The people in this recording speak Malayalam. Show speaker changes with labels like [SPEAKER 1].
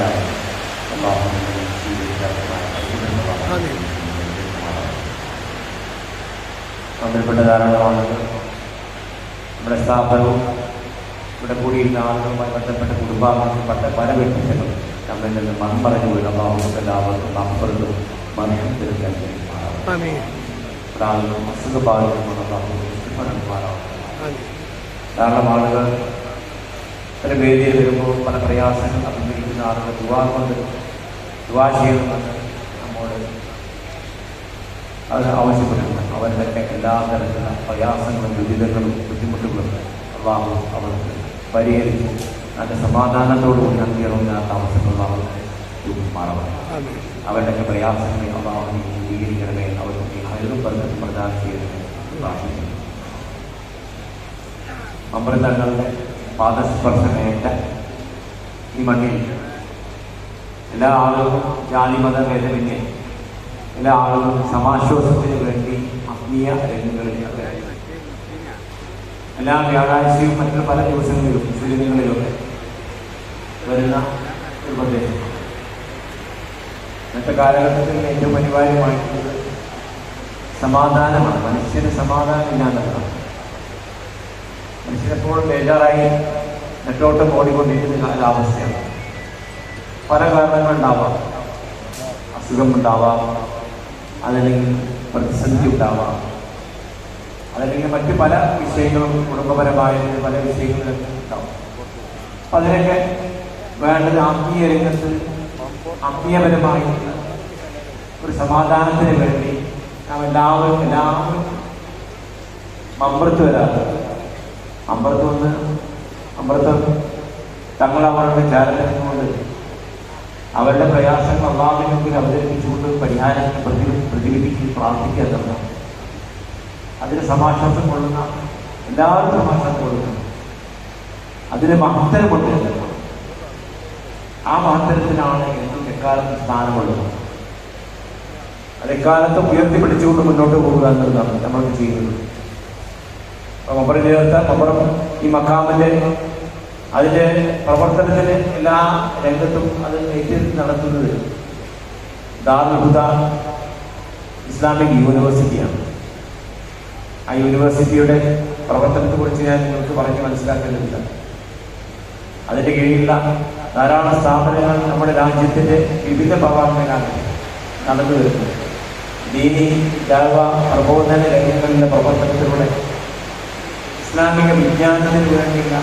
[SPEAKER 1] നന്മയായി അള്ളാഹു
[SPEAKER 2] ആമീൻ.
[SPEAKER 1] ധാരാളം ആളുകൾ നമ്മുടെ സ്ഥാപനവും ഇവിടെ കൂടിയിരുന്ന ആളുകളുമായി ബന്ധപ്പെട്ട കുടുംബാംഗങ്ങൾപ്പെട്ട പല വ്യക്തികളും നമ്മിൽ നിന്ന് മൺമറഞ്ഞു വീണ എല്ലാവർക്കും അപ്പുറത്തും ഇവിടെ ആളുകൾ അസുഖബാധിതമാണ് അള്ളാഹു ധാരാളം ആളുകൾ പല വേദിയിൽ വരുമ്പോൾ പല പ്രയാസങ്ങൾ അഭിമുഖീകരിക്കുന്ന ആളുകൾ ദുവാ കൊണ്ട് ദുവാ ചെയ്യണമെന്ന് നമ്മോട് അത് ആവശ്യപ്പെടുന്നു അവരുടെ എല്ലാ തരത്തിലുള്ള പ്രയാസങ്ങളും ദുരിതങ്ങളും ബുദ്ധിമുട്ടുകളും അള്ളാഹു അവർക്ക് പരിഹരിച്ച് നല്ല സമാധാനത്തോടുകൂടി ഇറങ്ങാത്ത താമസങ്ങൾ അവർക്ക് മാറണം
[SPEAKER 2] ആമീൻ
[SPEAKER 1] അവരുടെ പ്രയാസങ്ങളെ അള്ളാഹു നീ സ്വീകരിക്കണമേ അവർക്ക് ഹൈറും പ്രദാനം ചെയ്യണമേ. പ്രാർത്ഥിക്കുന്നു അമൃതങ്ങളുടെ പാദസ്പർശമേറ്റ ഈ മണ്ണിൽ. എല്ലാ ആളുകളും ജാതിമത ഭേദമന്യേ എല്ലാ ആളുകളും സമാശ്വാസത്തിന് വേണ്ടി ആത്മീയ രംഗങ്ങളിൽ എല്ലാ വ്യാഴാഴ്ചയും മറ്റു പല ദിവസങ്ങളിലും മുസ്ലിങ്ങളിലൊക്കെ വരുന്ന ഒരു പ്രദേശം. ഇന്നത്തെ കാലഘട്ടത്തിൽ ഏറ്റവും അനിവാര്യമായിട്ടുള്ളത് സമാധാനമാണ്. മനുഷ്യന് സമാധാനം ഇല്ലാത്തതാണ്. മനുഷ്യനെപ്പോഴും ബേജാറായി നെറ്റോട്ടം ഓടിക്കൊണ്ടിരിക്കുന്ന കാലാവസ്ഥയാണ്. പല കാരണങ്ങളുണ്ടാവാം. അസുഖം ഉണ്ടാവാം അതല്ലെങ്കിൽ പ്രതിസന്ധി ഉണ്ടാവാം അതല്ലെങ്കിൽ മറ്റ് പല വിഷയങ്ങളും കുടുംബപരമായ പല വിഷയങ്ങളും ഉണ്ടാവും. അപ്പം അതിനൊക്കെ വേണ്ടത് ആത്മീയ രംഗത്ത് ആത്മീയപരമായി ഒരു സമാധാനത്തിന് വേണ്ടി നാം എല്ലാവരും എല്ലാവരും മമ്പർത്ത് വരാറ് അമ്പലത്ത് വന്ന് അമ്പലത്ത് തങ്ങൾ അവരുടെ ചാരനുകൊണ്ട് അവരുടെ പ്രയാസങ്ങൾ അള്ളാഹുവിന് മുമ്പിൽ അവതരിപ്പിച്ചുകൊണ്ട് പരിഹാരങ്ങൾ പ്രതി പ്രതിഫലിപ്പിച്ച് പ്രാർത്ഥിക്കുക എന്നതാണ്. അതിന് സമാശ്വാസം കൊള്ളുന്ന എല്ലാവരും സമാശ്വാസം കൊള്ളുന്നു അതിന് മഹത്തരമുണ്ട് എന്നതാണ്. ആ മഹത്തരത്തിനാണ് എന്നും എക്കാലത്ത് സ്ഥാനമുള്ളത്. അത് എക്കാലത്തും ഉയർത്തിപ്പിടിച്ചുകൊണ്ട് മുന്നോട്ട് പോകുക എന്നുള്ളതാണ് നമ്മൾ ചെയ്യുന്നത്. മമ്പറം ചേർത്ത മമ്പറം ഈ മക്കാമിന്റെ അതിന്റെ പ്രവർത്തനത്തിന് എല്ലാ രംഗത്തും അത് ഏറ്റെടുത്ത് നടത്തുന്നത് ദാർഹുദ ഇസ്ലാമിക് യൂണിവേഴ്സിറ്റിയാണ്. ആ യൂണിവേഴ്സിറ്റിയുടെ പ്രവർത്തനത്തെ കുറിച്ച് ഞാൻ നിങ്ങൾക്ക് പറഞ്ഞ് മനസ്സിലാക്കേണ്ടതില്ല. അതിന്റെ കീഴിലുള്ള ധാരാളം സ്ഥാപനങ്ങൾ നമ്മുടെ രാജ്യത്തിന്റെ വിവിധ ഭാഗങ്ങളിലാണ് നടന്നു വരുന്നത് ദീനി ദാവ പ്രബോധന രംഗങ്ങളിലെ പ്രവർത്തനത്തിലൂടെ ഇസ്ലാമിക വിജ്ഞാനത്തിന് വേണ്ടിയുള്ള